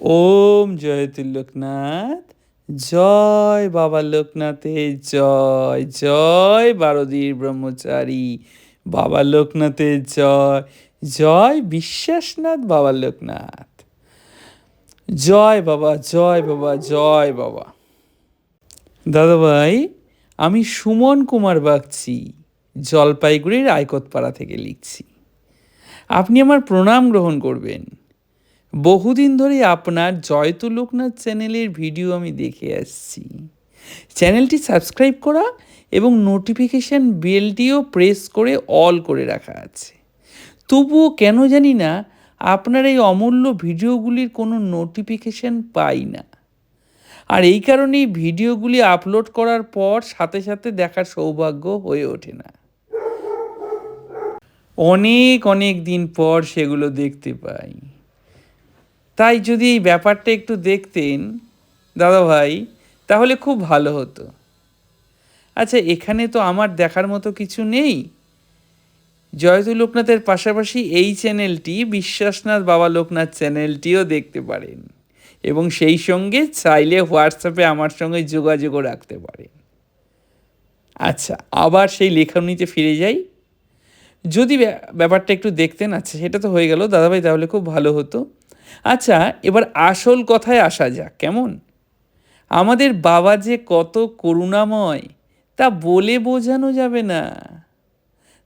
ওম জয়তুল লোকনাথ জয় বাবা লোকনাথে, জয় জয় বারদীর ব্রহ্মচারী, বাবা লোকনাথের জয় জয় বিশ্বাসনাথ বাবা লোকনাথ। জয় বাবা জয় বাবা জয় বাবা। দাদাভাই, আমি সুমন কুমার বাগচি, জলপাইগুড়ির আয়কতপাড়া থেকে লিখছি। আপনি আমার প্রণাম গ্রহণ করবেন। বহুদিন ধরে আপনার জয়তু লোকনাথ চ্যানেলের ভিডিও আমি দেখে আসছি। চ্যানেলটি সাবস্ক্রাইব করা এবং নোটিফিকেশান বেলটিও প্রেস করে অল করে রাখা আছে। তবুও কেন জানি না, আপনার এই অমূল্য ভিডিওগুলির কোনো নোটিফিকেশান পাই না। আর এই কারণেই ভিডিওগুলি আপলোড করার পর সাথে সাথে দেখার সৌভাগ্য হয়ে ওঠে না। অনেক অনেক দিন পর সেগুলো দেখতে পাই। তাই যদি এই ব্যাপারটা একটু দেখতেন দাদা ভাই তাহলে খুব ভালো হতো। আচ্ছা এখানে তো আমার দেখার মতো কিছু নেই। জয়তু লোকনাথের পাশাপাশি এই চ্যানেলটি বিশ্বাসনাথ বাবা লোকনাথ চ্যানেলটিও দেখতে পারেন এবং সেই সঙ্গে চাইলে হোয়াটসঅ্যাপে আমার সঙ্গে যোগাযোগও রাখতে পারেন। আচ্ছা আবার সেই লেখনীতে ফিরে যাই। যদি ব্যাপারটা একটু দেখতেন আচ্ছা সেটা তো হয়ে গেল। দাদাভাই, তাহলে খুব ভালো হতো। আচ্ছা এবার আসল কথায় আসা যাক, কেমন? আমাদের বাবা যে কত করুণাময়, তা বলে বোঝানো যাবে না।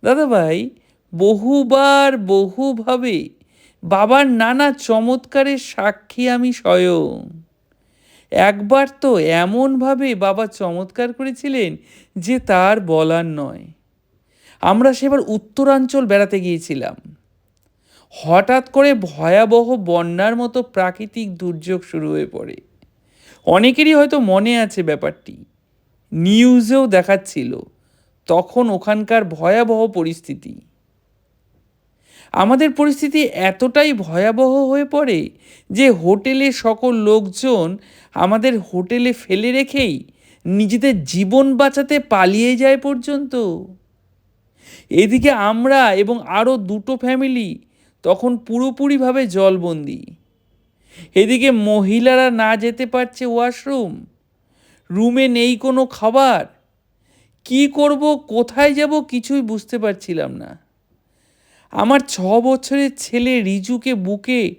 দাদাভাই বহুবার বহুভাবে বাবার নানা চমৎকারের সাক্ষী আমি স্বয়ং। একবার তো এমনভাবে বাবা চমৎকার করেছিলেন যে তার বলার নয়। আমরা সেবার উত্তরাঞ্চল বেড়াতে গিয়েছিলাম। হঠাৎ করে ভয়াবহ বন্যার মতো প্রাকৃতিক দুর্যোগ শুরু হয়ে পড়ে। অনেকেরই হয়তো মনে আছে ব্যাপারটি। নিউজেও দেখাচ্ছিল তখন ওখানকার ভয়াবহ পরিস্থিতি। আমাদের পরিস্থিতি এতটাই ভয়াবহ হয়ে পড়ে যে হোটেলে সকল লোকজন আমাদের হোটেলে ফেলে রেখেই নিজেদের জীবন বাঁচাতে পালিয়ে যায় পর্যন্ত। এদিকে আমরা এবং আরও দুটো ফ্যামিলি তখন পুরোপুরিভাবে জলবন্দি। এদিকে মহিলারা না যেতে পারছে ওয়াশরুম। রুমে নেই কোনো খাবার। কি করব, কোথায় যাব কিছুই বুঝতে পারছিলাম না। আমার ছ বছরের ছেলে রিজুকে বুকে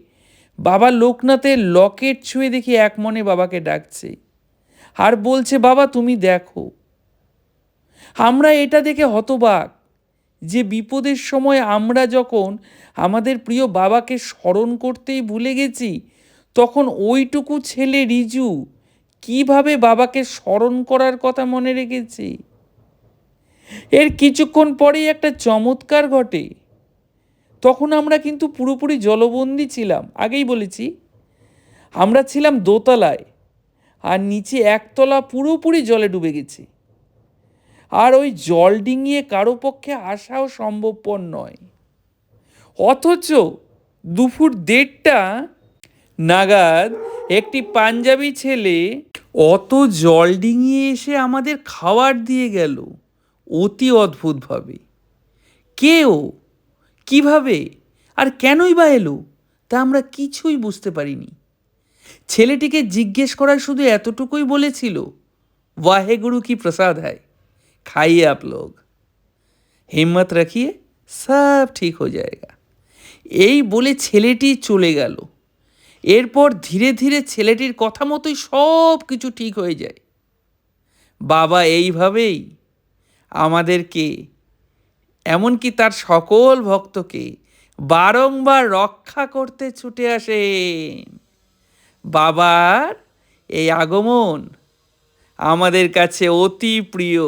বাবা লোকনাথের লকেট ছুঁয়ে দেখি এক মনে বাবাকে ডাকছে। আর বলছে, বাবা, তুমি দেখো। আমরা এটা দেখে হতবাক। যে বিপদের সময় আমরা যখন আমাদের প্রিয় বাবাকে স্মরণ করতেই ভুলে গেছি, তখন ওইটুকু ছেলে রিজু কীভাবে বাবাকে স্মরণ করার কথা মনে রেখেছে? এর কিছুক্ষণ পরেই একটা চমৎকার ঘটে। তখন আমরা কিন্তু পুরোপুরি জলবন্দি ছিলাম। আগেই বলেছি, আমরা ছিলাম দোতলায় আর নিচে একতলা পুরোপুরি জলে ডুবে গেছে। আর ওই জল ডিঙিয়ে কারও পক্ষে আসাও সম্ভবপর নয়। অথচ দুপুর দেড়টা নাগাদ একটি পাঞ্জাবি ছেলে অত জল ডিঙিয়ে এসে আমাদের খাবার দিয়ে গেল অতি অদ্ভুতভাবে। কেও কীভাবে? আর কেনই বা এলো? তা আমরা কিছুই বুঝতে পারিনি। ছেলেটিকে জিজ্ঞেস করার শুধু এতটুকুই বলেছিল, ওয়াহেগুরু কি প্রসাদ হয়? खाइए आप लोग হিম্মত রাখিয়ে সব ঠিক হয়ে যায়গা এই বলে ছেলেটি চলে গেল এরপর ধীরে ধীরে ছেলেটির কথা মতোই সব কিছু ঠিক হয়ে যায় বাবা এইভাবেই আমাদেরকে এমনকি তার সকল ভক্তকে বারংবার রক্ষা করতে ছুটে আসেন বাবার এই আগমন আমাদের কাছে অতি প্রিয়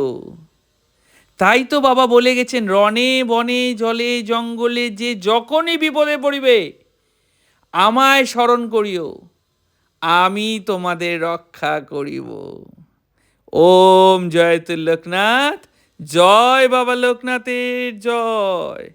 তাই তো বাবা বলে গেছেন, রণে বনে, জলে, জঙ্গলে যে যখনই বিপদে পড়িবে, আমায় স্মরণ করিও, আমি তোমাদের রক্ষা করিব। ওম জয়তুল লোকনাথ, জয় বাবা লোকনাথের জয়।